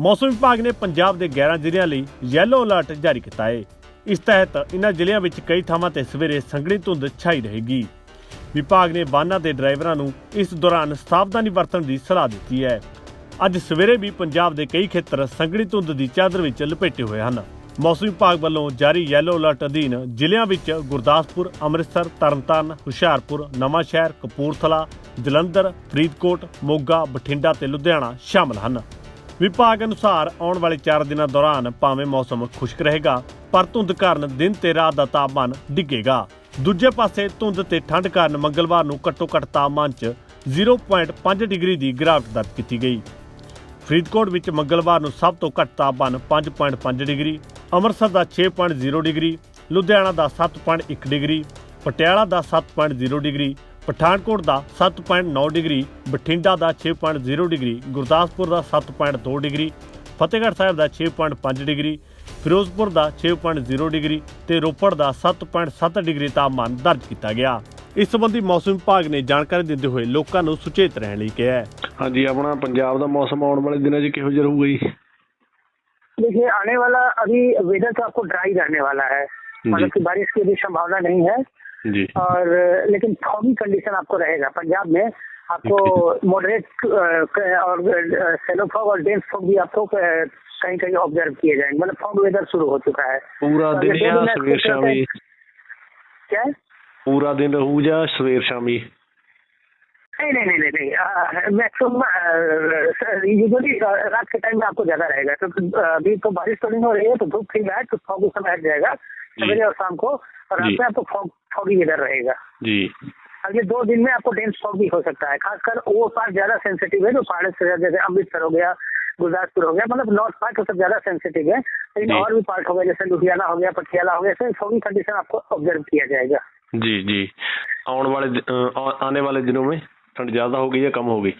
ਮੌਸਮ ਵਿਭਾਗ ਨੇ ਪੰਜਾਬ ਦੇ 11 ਜ਼ਿਲ੍ਹਿਆਂ ਲਈ ਯੈਲੋ ਅਲਰਟ ਜਾਰੀ ਕੀਤਾ ਹੈ ਇਸ ਤਹਿਤ ਇਨ੍ਹਾਂ ਜ਼ਿਲ੍ਹਿਆਂ ਵਿੱਚ ਕਈ ਥਾਵਾਂ ਤੇ ਸਵੇਰੇ ਸੰਘਣੀ ਧੁੰਦ ਛਾਈ ਰਹੇਗੀ। ਵਿਭਾਗ ਨੇ ਵਾਹਨਾਂ ਦੇ ਡਰਾਈਵਰਾਂ ਨੂੰ ਇਸ ਦੌਰਾਨ ਸਾਵਧਾਨੀ ਵਰਤਣ ਦੀ ਸਲਾਹ ਦਿੱਤੀ ਹੈ। ਅੱਜ ਸਵੇਰੇ ਵੀ ਪੰਜਾਬ ਦੇ ਕਈ ਖੇਤਰ ਸੰਘਣੀ ਧੁੰਦ ਦੀ ਚਾਦਰ ਵਿੱਚ ਲਪੇਟੇ ਹੋਏ ਹਨ। ਮੌਸਮ ਵਿਭਾਗ ਵੱਲੋਂ ਜਾਰੀ ਯੈਲੋ ਅਲਰਟ ਅਧੀਨ ਜ਼ਿਲ੍ਹਿਆਂ ਵਿੱਚ ਗੁਰਦਾਸਪੁਰ, ਅੰਮ੍ਰਿਤਸਰ, ਤਰਨਤਾਰਨ, ਹੁਸ਼ਿਆਰਪੁਰ, ਨਵਾਂਸ਼ਹਿਰ, ਕਪੂਰਥਲਾ, ਜਲੰਧਰ, ਫਰੀਦਕੋਟ, ਮੋਗਾ, ਬਠਿੰਡਾ ਤੇ ਲੁਧਿਆਣਾ ਸ਼ਾਮਲ ਹਨ। ਵਿਭਾਗ ਅਨੁਸਾਰ ਆਉਣ ਵਾਲੇ 4 ਦਿਨਾਂ ਦੌਰਾਨ ਭਾਵੇਂ ਮੌਸਮ ਖੁਸ਼ਕ ਰਹੇਗਾ, ਪਰ ਧੁੰਦ ਕਾਰਨ ਦਿਨ ਤੇ ਰਾਤ ਦਾ ਤਾਪਮਾਨ ਡਿੱਗੇਗਾ। ਦੂਜੇ ਪਾਸੇ ਧੁੰਦ ਤੇ ਠੰਡ ਕਾਰਨ ਮੰਗਲਵਾਰ ਨੂੰ ਘੱਟੋ-ਘੱਟ ਤਾਪਮਾਨ 'ਚ 0.5 ਡਿਗਰੀ ਦੀ ਗਿਰਾਵਟ ਦਰਜ ਕੀਤੀ ਗਈ। ਫਰੀਦਕੋਟ ਵਿੱਚ ਮੰਗਲਵਾਰ ਨੂੰ ਸਭ ਤੋਂ ਘੱਟ ਤਾਪਮਾਨ 5.5 ਡਿਗਰੀ, ਅੰਮ੍ਰਿਤਸਰ ਦਾ 6.0 ਡਿਗਰੀ, ਲੁਧਿਆਣਾ ਦਾ 7.1 ਡਿਗਰੀ, ਪਟਿਆਲਾ ਦਾ 7.0 ਡਿਗਰੀ ਪਠਾਨਕੋਟ ਦਾ 7.9 ਡਿਗਰੀ ਬਠਿੰਡਾ ਦਾ 6.0 ਡਿਗਰੀ ਗੁਰਦਾਸਪੁਰ ਦਾ 7.2 ਡਿਗਰੀ ਫਤਿਹਗੜ੍ਹ ਸਾਹਿਬ ਦਾ 6.5 ਡਿਗਰੀ ਫਿਰੋਜ਼ਪੁਰ ਦਾ 6.0 ਡਿਗਰੀ ਤੇ ਰੋਪੜ ਦਾ 7.7 ਡਿਗਰੀ ਤਾਪਮਾਨ ਦਰਜ ਕੀਤਾ ਗਿਆ ਇਸ ਸੰਬੰਧੀ ਮੌਸਮ ਵਿਭਾਗ ਨੇ ਜਾਣਕਾਰੀ ਦਿੰਦੇ ਹੋਏ ਲੋਕਾਂ ਨੂੰ ਸੁਚੇਤ ਰਹਿਣ ਲਈ ਕਿਹਾ ਹੈ ਹਾਂਜੀ ਆਪਣਾ ਪੰਜਾਬ ਦਾ ਮੌਸਮ ਆਉਣ ਵਾਲੇ ਦਿਨਾਂ 'ਚ ਕਿਹੋ ਜਿਹਾ ਰਹੂਗਾ ਜੀ देखिए आने वाला अभी वेदर तो आपको ड्राई रहने वाला है मतलब कि बारिश की भी संभावना नहीं है ਜੀ और लेकिन फॉगी कंडीशन आपको रहेगा। पंजाब में आपको मॉडरेट और सेलो फॉग और डेंस फॉग भी आपको कहीं कहीं ऑब्ज़र्व किए जाएँगे। मतलब फॉग वेदर शुरू हो चुका है। पूरा दिन या सवेर शामी? क्या? पूरा दिन रहूजा सवेर शामी? नहीं नहीं नहीं नहीं मैक्सिम यूजली रात के टाइम में आपको ज़्यादा रहेगा। क्योंकि अभी तो बारिश तो नहीं हो रही है तो धूप खिल रहा है तो फॉग उस समय हट जाएगा। सवेरे और शाम को और रात में आपको फॉग फॉगी वेदर रहेगा। ਜੀ अगले दो दिन में आपको डेंस फॉग भी हो सकता है। खासकर वो पार्ट ज़्यादा सेंसिटिव है जो पहाड़ से जैसे अमृतसर हो गया गुरदासपुर हो गया मतलब नॉर्थ पार्ट वो सब ज़्यादा सेंसिटिव है। लेकिन और भी पार्ट हो गया जैसे लुधियाना हो गया पटियाला हो गया ऐसे फॉगी कंडीशन आपको ऑब्ज़र्व किया जाएगा। जी जी। आने वाले आने वाले दिनों में ठंड ज़्यादा होगी या कम होगी?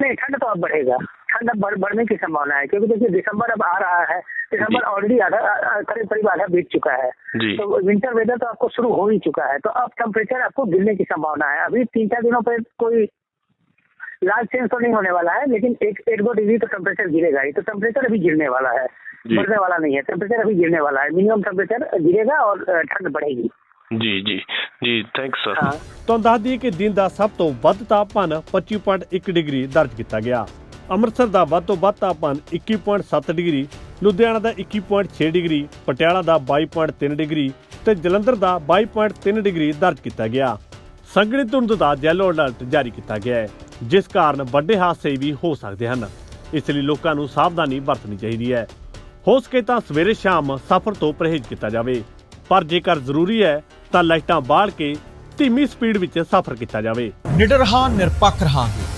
नहीं ठंड तो अब बढ़ेगा। ठंड अब बढ़, बढ़ने की संभावना है क्योंकि देखिए दिसंबर अब आ रहा है दिसंबर जी। ऑलरेडी आधा आ- आ- करीब करीब आधा बीत चुका है जी तो विंटर वेदर तो आपको शुरू हो ही चुका है तो अब टेम्परेचर आपको गिरने की संभावना है अभी तीन चार दिनों पर कोई लार्ज चेंज तो नहीं होने वाला है लेकिन एक एक दो डिग्री तो टेम्परेचर गिरेगा ही तो टेम्परेचर अभी गिरने वाला है जी। बढ़ने वाला नहीं है टेम्परेचर अभी गिरने वाला है मिनिमम टेम्परेचर गिरेगा और अ, ठंड बढ़ेगी जी जी जी थैंक्स सर हाँ ਤੁਹਾਨੂੰ ਦੱਸ ਦਈਏ ਕਿ ਦਿਨ ਦਾ ਸਭ ਤੋਂ ਵੱਧ ਤਾਪਮਾਨ 25.1 ਡਿਗਰੀ ਦਰਜ ਕੀਤਾ ਗਿਆ ਅੰਮ੍ਰਿਤਸਰ ਦਾ ਵੱਧ ਤੋਂ ਵੱਧ ਤਾਪਮਾਨ 21.7 ਡਿਗਰੀ, ਲੁਧਿਆਣਾ ਦਾ 21.6 ਡਿਗਰੀ, ਪਟਿਆਲਾ ਦਾ 22.3 ਡਿਗਰੀ ਤੇ ਜਲੰਧਰ ਦਾ 22.3 ਡਿਗਰੀ ਦਰਜ ਕੀਤਾ ਗਿਆ। ਸੰਘਣੀ ਧੁੰਦ ਦਾ ਯੈਲੋ ਅਲਰਟ ਜਾਰੀ ਕੀਤਾ ਗਿਆ ਹੈ, ਜਿਸ ਕਾਰਨ ਵੱਡੇ ਹਾਦਸੇ ਵੀ ਹੋ ਸਕਦੇ ਹਨ। ਇਸ ਲਈ ਲੋਕਾਂ ਨੂੰ ਸਾਵਧਾਨੀ ਵਰਤਣੀ ਚਾਹੀਦੀ ਹੈ। ਹੋ ਸਕੇ ਤਾਂ ਸਵੇਰੇ ਸ਼ਾਮ ਸਫ਼ਰ ਤੋਂ ਪਰਹੇਜ਼ ਕੀਤਾ ਜਾਵੇ, ਪਰ ਜੇਕਰ ਜ਼ਰੂਰੀ ਹੈ ਤਾਂ ਲਾਈਟਾਂ ਬਾਲ ਕੇ ਧੀਮੀ ਸਪੀਡ ਵਿੱਚ ਸਫ਼ਰ ਕੀਤਾ ਜਾਵੇ। ਨਿਡਰ ਹਾਂ, ਨਿਰਪੱਖ ਰਹਾਂਗੇ।